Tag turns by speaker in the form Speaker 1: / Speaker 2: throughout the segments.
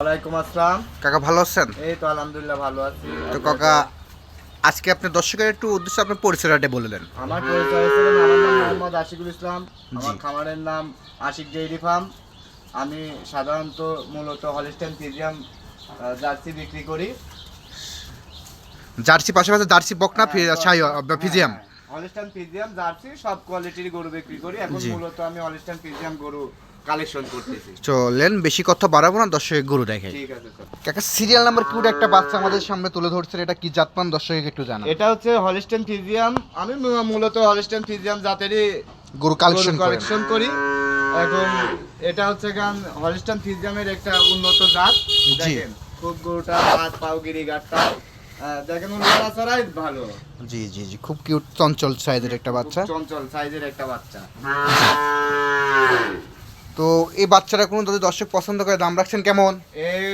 Speaker 1: ওয়ালাইকুম আসসালাম।
Speaker 2: কাকা ভালো আছেন?
Speaker 1: এই তো আলহামদুলিল্লাহ ভালো আছি।
Speaker 2: তো কাকা আজকে আপনি দর্শকের একটু উদ্দেশ্যে আপনার পরিচয়টা বলে দেন।
Speaker 1: আমার পরিচয় হচ্ছে আমার নাম মোহাম্মদ আশিকুল ইসলাম। আমার খামারের নাম আশিক ডেইরি ফার্ম। আমি সাধারণত মূলত হলিস্টেন ফিজিয়াম জার্সি বিক্রি করি।
Speaker 2: জার্সি পাশাপাশি জার্সি বকনা শাহি ফিজিয়াম।
Speaker 1: হলিস্টেন ফিজিয়াম জার্সি সব কোয়ালিটির গরু বিক্রি করি। এখন মূলত আমি হলিস্টেন ফিজিয়াম গরু কালেকশন করতেছি।
Speaker 2: চলেন বেশি কথা বাড়াবো না দর্শকের গরু দেখে
Speaker 1: ঠিক আছে
Speaker 2: কাকা সিরিয়াল নাম্বার কিউট একটা বাচ্চা আমাদের সামনে তুলে ধরছেন এটা কি জাতমান দর্শককে একটু জানান।
Speaker 1: এটা হচ্ছে হলিস্টেন ফিজিয়াম আমি মূলত হলিস্টেন ফিজিয়াম জাতেরই
Speaker 2: গরু কালেকশন
Speaker 1: কালেকশন করি। এখন এটা হচ্ছে গান হলিস্টান ফিজিয়ামের একটা উন্নত জাত। দেখেন খুব গরুটা হাত পাও গিরিগাটটা আহ, দেখেন লড়াচড়াই ভালো।
Speaker 2: জি জি জি খুব কিউট চঞ্চল সাইজের একটা বাচ্চা।
Speaker 1: চঞ্চল সাইজের একটা বাচ্চা।
Speaker 2: তো এই বাচ্চাটা কোনো যদি দর্শক পছন্দ করে দাম রাখছেন কেমন?
Speaker 1: এই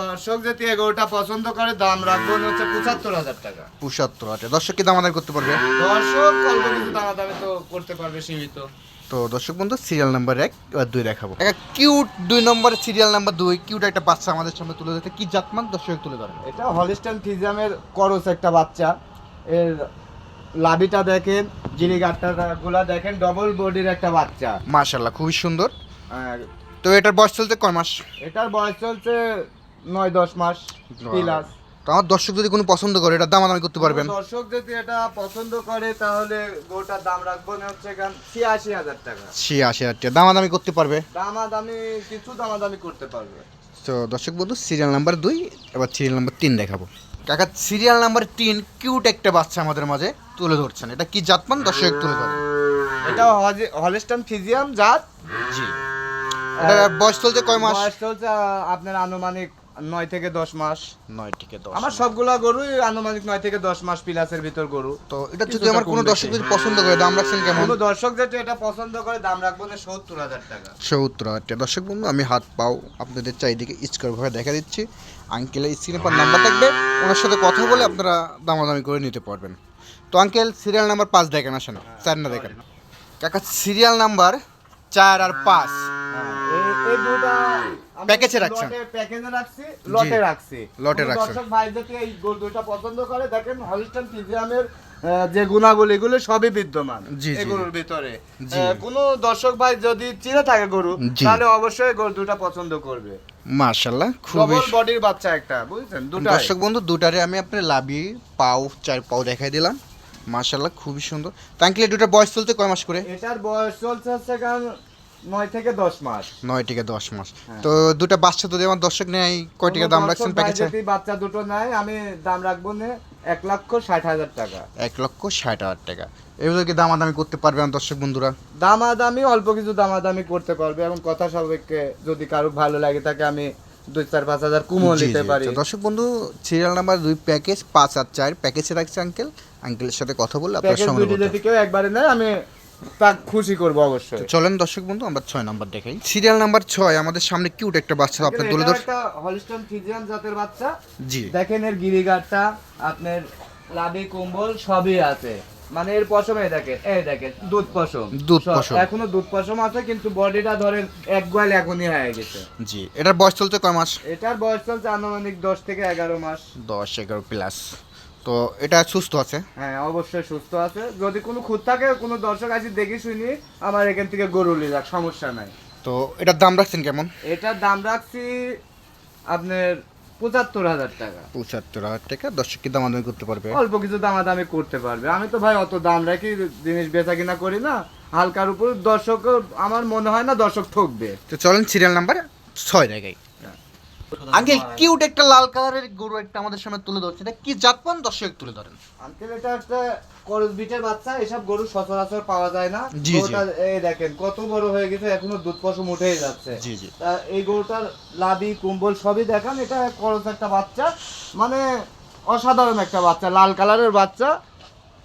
Speaker 1: দর্শক যদি এই গরুটা পছন্দ করে দাম রাখব হচ্ছে পঁচাত্তর হাজার টাকা।
Speaker 2: পঁচাত্তর হাজার। দর্শক কি দাম আদায় করতে পারবে?
Speaker 1: দর্শক অল্প কিছু দামা দামে তো করতে পারবে সীমিত।
Speaker 2: তো দর্শক বন্ধু সিরিয়াল নাম্বার এক এবার দুই দেখাবো। একটা কিউট দুই নম্বর সিরিয়াল নাম্বার দুই কিউট একটা বাচ্চা আমাদের সামনে তুলে ধরতে। কি জাতমান? দর্শক তুলে ধরেন।
Speaker 1: এটা হলিস্টান ফিজিয়ামের করস একটা বাচ্চা। এর লাভিটা দেখেন গিরিগাটটা গুলা দেখেন ডবল বডির একটা বাচ্চা।
Speaker 2: মাশাল্লাহ খুবই সুন্দর।
Speaker 1: আর
Speaker 2: তো এটার বয়স চলতে কয় মাস?
Speaker 1: এটার বয়স চলছে নয় দশ মাস প্লাস
Speaker 2: তো আমার দর্শক যদি কোনো পছন্দ করে এটার দাম আদায় করতে পারবেন।
Speaker 1: দর্শক যদি এটা পছন্দ করে তাহলে গোটার দাম রাখব না হচ্ছে গান ছিয়াশি হাজার টাকা।
Speaker 2: ছিয়াশি হাজার টাকা। দামাদামি করতে পারবে।
Speaker 1: দামাদামি কিছু দামাদামি করতে পারবে।
Speaker 2: তো দর্শক বন্ধু সিরিয়াল নাম্বার দুই এবার সিরিয়াল নাম্বার তিন দেখাবো। কাকা সিরিয়াল নাম্বার তিন কিউট একটা বাচ্চা আমাদের মাঝে তুলে ধরছেন। এটা কি জাতমান? দর্শক তুলে ধরেন।
Speaker 1: এটা হলিস্টান ফিজিয়াম জাত।
Speaker 2: এটা বয়স চলতে কয় মাস?
Speaker 1: বয়স চলছে আপনার আনুমানিক নয় থেকে দশ মাস।
Speaker 2: নয় থেকে দশ
Speaker 1: আমার সবগুলা গরুই আনুমানিক নয় থেকে দশ মাস প্লাসের ভিতর গরু।
Speaker 2: তো এটা যদি আমার কোনো দর্শক যদি পছন্দ করে দাম রাখছেন কেমন?
Speaker 1: কোনো দর্শক যেটা এটা পছন্দ করে দাম রাখব না সত্তর হাজার টাকা।
Speaker 2: সত্তর হাজার টাকা। দর্শক বন্ধু আমি হাত পাও আপনাদের চারিদিকে স্কোয়ারভাবে দেখা দিচ্ছি। আঙ্কেলের স্ক্রিনে পর নাম্বার থাকবে। ওনার সাথে কথা বলে আপনারা দামাদামি করে নিতে পারবেন। তো আঙ্কেল সিরিয়াল নাম্বার পাঁচ দেখেন আসেন। চার না দেখেন। কাকা সিরিয়াল নাম্বার চার আর পাঁচ।
Speaker 1: এই- দুটা
Speaker 2: প্যাকেজে রাখছেন?
Speaker 1: প্যাকেজে রাখছি লটে রাখছি।
Speaker 2: লটে রাখছেন।
Speaker 1: দর্শক ভাই যদি এই গরু দুটা পছন্দ করে দেখেন হলিস্টান ফিজিয়ামের যে গুণাবলী এগুলো সবই বিদ্যমান গরুর ভিতরে। কোনো দর্শক ভাই যদি চিনে থাকে গরু তাহলে অবশ্যই গরু দুটা পছন্দ করবে।
Speaker 2: মার্শাল্লাহ খুবই
Speaker 1: বডির বাচ্চা একটা বুঝছেন? দুটো
Speaker 2: দর্শক বন্ধু দুটারে আমি আপনার লাভি পাও চার পাও দেখাই দিলাম। মার্শাল্লাহ খুবই সুন্দর। তো আঙ্কেল দুটার বয়স চলতে কয় মাস করে?
Speaker 1: এটার বয়স চলছে হচ্ছে কারণ নয় থেকে দশ মাস।
Speaker 2: নয় থেকে দশ মাস।
Speaker 1: হ্যাঁ।
Speaker 2: তো দুটা বাচ্চা যদি আমার দর্শক নেয় কয় টাকা দাম রাখছেন প্যাকেজে?
Speaker 1: যদি বাচ্চা দুটো নেয় আমি দাম রাখব না এক লক্ষ ষাট হাজার টাকা।
Speaker 2: এক লক্ষ ষাট হাজার টাকা। এগুলো কি দামাদামি করতে পারবে আমার দর্শক বন্ধুরা?
Speaker 1: দামাদামি অল্প কিছু দামাদামি করতে পারবে এখন কথা সাপেক্ষে যদি কারও ভালো লাগে তাকে আমি দুই চার পাঁচ হাজার কুমো নিতে। পারি।
Speaker 2: দর্শক বন্ধু সিরিয়াল নাম্বার দুই প্যাকেজ পাঁচ আর চার। প্যাকেজে রাখছে আঙ্কেল আঙ্কেলের সাথে কথা বললে আপনার সঙ্গে
Speaker 1: যদি কেউ একবারে নেয় আমি তাকে খুশি করব অবশ্যই।
Speaker 2: চলেন দর্শক বন্ধু আমরা ছয় নাম্বার দেখাই। সিরিয়াল নাম্বার ছয় আমাদের সামনে কিউট একটা বাচ্চা আপনার তুলে ধর
Speaker 1: হলিস্টন ফিজিয়ান জাতের বাচ্চা।
Speaker 2: জি।
Speaker 1: দেখেন এর আপনার লাভি কম্বল সবই আছে। মানে এর পশমে দেখেন এই দেখেন দুধ পশম।
Speaker 2: দুধ পশম।
Speaker 1: এখনও দুধ পশম আছে কিন্তু বডিটা ধরেন এক গোয়াল এখনই হয়ে গেছে।
Speaker 2: জি এটার বয়স চলতে কয় মাস?
Speaker 1: এটার বয়স চলছে আনুমানিক দশ থেকে এগারো মাস।
Speaker 2: দশ এগারো প্লাস তো এটা সুস্থ আছে?
Speaker 1: হ্যাঁ অবশ্যই সুস্থ আছে। যদি কোনো খুঁত থাকে কোনো দর্শক আছে দেখি শুনি আমার এখান থেকে গরু নিয়ে যাক সমস্যা নাই।
Speaker 2: তো এটার দাম রাখছেন কেমন?
Speaker 1: এটার দাম রাখছি আপনার পঁচাত্তর হাজার টাকা।
Speaker 2: পঁচাত্তর হাজার টাকা দর্শক কি দামাদামি করতে পারবে?
Speaker 1: অল্প কিছু দামাদামি করতে পারবে। আমি তো ভাই অত দাম রাখি জিনিস বেচা কিনা করি না। হালকার উপর দর্শক আমার মনে হয় না দর্শক ঠকবে।
Speaker 2: তো চলেন সিরিয়াল নাম্বার ছয় জায়গায়। আঙ্কেল কিউট একটা লাল কালারের গরু একটা আমাদের সামনে তুলে ধরছে। এটা কি জাতমান দর্শক তুলে ধরেন।
Speaker 1: আঙ্কেল এটা একটা করজ বিটের বাচ্চা এসব গরু সচরাচর পাওয়া যায় না।
Speaker 2: জি, জি।
Speaker 1: এই দেখেন কত বড় হয়ে গেছে এখনও দুধ পশম উঠেই যাচ্ছে।
Speaker 2: জি জি।
Speaker 1: তা এই গরুটার লাবি কুম্বল সবই দেখান এটা করজ একটা বাচ্চা। মানে অসাধারণ একটা বাচ্চা লাল কালারের বাচ্চা।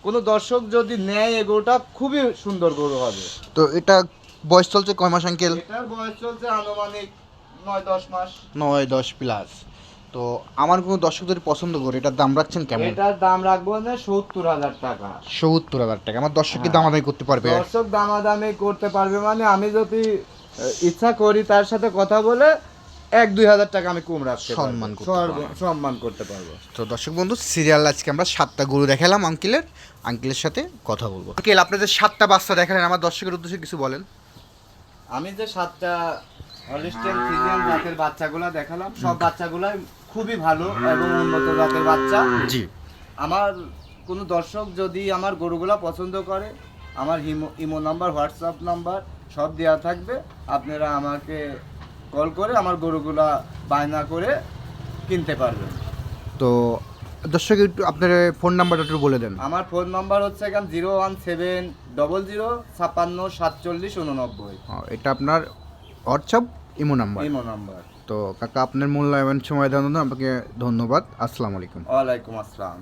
Speaker 1: কোনো দর্শক যদি নেয় এই গরুটা খুবই সুন্দর গরু হবে।
Speaker 2: তো এটা বয়স চলছে কয় মাস আঙ্কেল?
Speaker 1: এটার বয়স চলছে আনুমানিক নয় দশ মাস।
Speaker 2: নয় দশ প্লাস তো আমার কোনো দর্শক যদি পছন্দ করে এটার দাম রাখছেন কেমন?
Speaker 1: এটার দাম রাখব না সত্তর হাজার টাকা।
Speaker 2: সত্তর হাজার টাকা। আমার দর্শক কি
Speaker 1: হ্যাঁ।
Speaker 2: দামাদামি করতে পারবে?
Speaker 1: দর্শক দামাদামি করতে পারবে মানে আমি যদি ইচ্ছা করি তার সাথে কথা বলে এক দুই হাজার টাকা আমি কম রাখতে
Speaker 2: সম্মান।
Speaker 1: সম্মান করতে পারব।
Speaker 2: তো দর্শক বন্ধু সিরিয়াল আজকে আমরা সাতটা গরু দেখালাম আঙ্কেলের আঙ্কেলের সাথে কথা বলব। আঙ্কেল আপনাদের সাতটা বাচ্চা দেখালেন আমার দর্শকের উদ্দেশ্যে কিছু বলেন।
Speaker 1: আমি যে সাতটা হলিস্টিয়ান ফিজিয়ান জাতের বাচ্চাগুলা দেখালাম। সব বাচ্চাগুলাই খুবই ভালো এবং উন্নত জাতের বাচ্চা।
Speaker 2: জি।
Speaker 1: আমার কোনো দর্শক যদি আমার গরুগুলা পছন্দ করে আমার imo imo number WhatsApp number সব দেওয়া থাকবে। আপনারা আমাকে কল করে আমার গরুগুলা বায়না করে কিনতে পারবেন।
Speaker 2: তো দর্শক একটু আপনার ফোন নাম্বারটা একটু বলে দেন।
Speaker 1: আমার ফোন নাম্বার হচ্ছে এখন zero one seven double zero ছাপ্পান্ন সাতচল্লিশ উননব্বই।
Speaker 2: এটা আপনার WhatsApp imo number.
Speaker 1: Imo number.
Speaker 2: তো কাকা আপনার মূল্যায়ন সময় দেওয়ার জন্য আপনাকে ধন্যবাদ। আসসালামু আলাইকুম।
Speaker 1: ওয়ালাইকুম আসসালাম।